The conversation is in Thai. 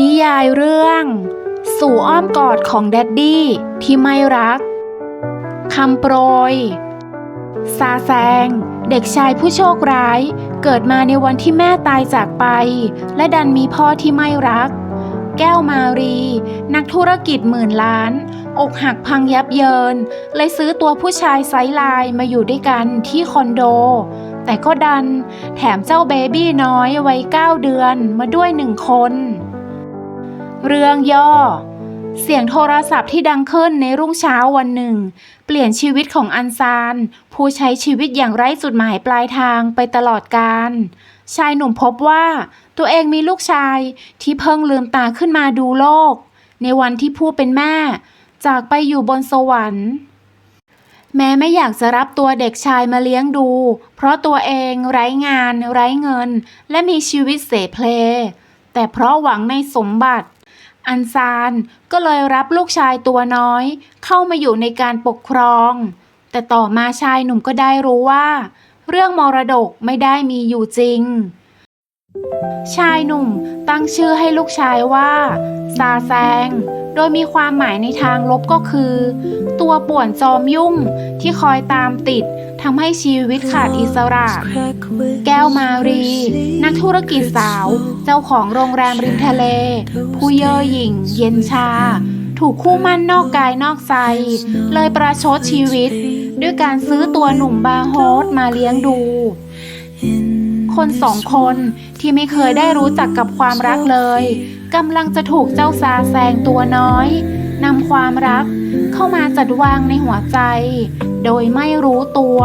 นิยายเรื่อง สู่อ้อมกอดของแดดดี้ที่ไม่รักคำโปรย ซาแซง เด็กชายผู้โชคร้าย เกิดมาในวันที่แม่ตายจากไป และดันมีพ่อที่ไม่รัก แก้วมารี นักธุรกิจหมื่นล้าน อกหักพังยับเยิน เลยซื้อตัวผู้ชายไซส์ลน์มาอยู่ด้วยกันที่คอนโด แต่ก็ดัน แถมเจ้าเบบี้น้อยวัยเก้าเดือนมาด้วยหนึ่งคน เรื่องย่อ เสียงโทรศัพท์ที่ดังขึ้นในรุ่งเช้าวันหนึ่ง เปลี่ยนชีวิตของอันซาน ผู้ใช้ชีวิตอย่างไร้จุดหมายปลายทางไปตลอดกาลชายหนุ่มพบว่าตัวเองมีลูกชายที่เพิ่งลืมตาขึ้นมาดูโลก ในวันที่ผู้เป็นแม่ จากไปอยู่บนสวรรค์ แม้ไม่อยากจะรับตัวเด็กชายมาเลี้ยงดู เพราะตัวเองไร้งาน ไร้เงิน และมีชีวิตเสเพลแต่เพราะหวังในสมบัติ อันซานก็เลยรับลูกชายตัวน้อย เข้ามาอยู่ในการปกครอง แต่ต่อมาชายหนุ่มก็ได้รู้ว่า เรื่องมรดกไม่ได้มีอยู่จริง ชายหนุ่มตั้งชื่อให้ลูกชายว่า ซาแซง โดยมีความหมายในทางลบก็คือ ตัวป่วนจอมยุ่งที่คอยตามติด ทำให้ชีวิตขาดอิสระ แก้วมารี นักธุรกิจสาว เจ้าของโรงแรมริมทะเล ผู้เย่อหยิ่ง เย็นชา ถูกคู่มั่นนอกกายนอกใจ เลยประชดชีวิต ด้วยการซื้อตัวหนุ่มบาร์โฮสมาเลี้ยงดู คนสองคนที่ไม่เคยได้รู้จักกับความรักเลยกำลังจะถูกเจ้าซาแซงตัวน้อยนำความรักเข้ามาจัดวางในหัวใจ โดยไม่รู้ตัว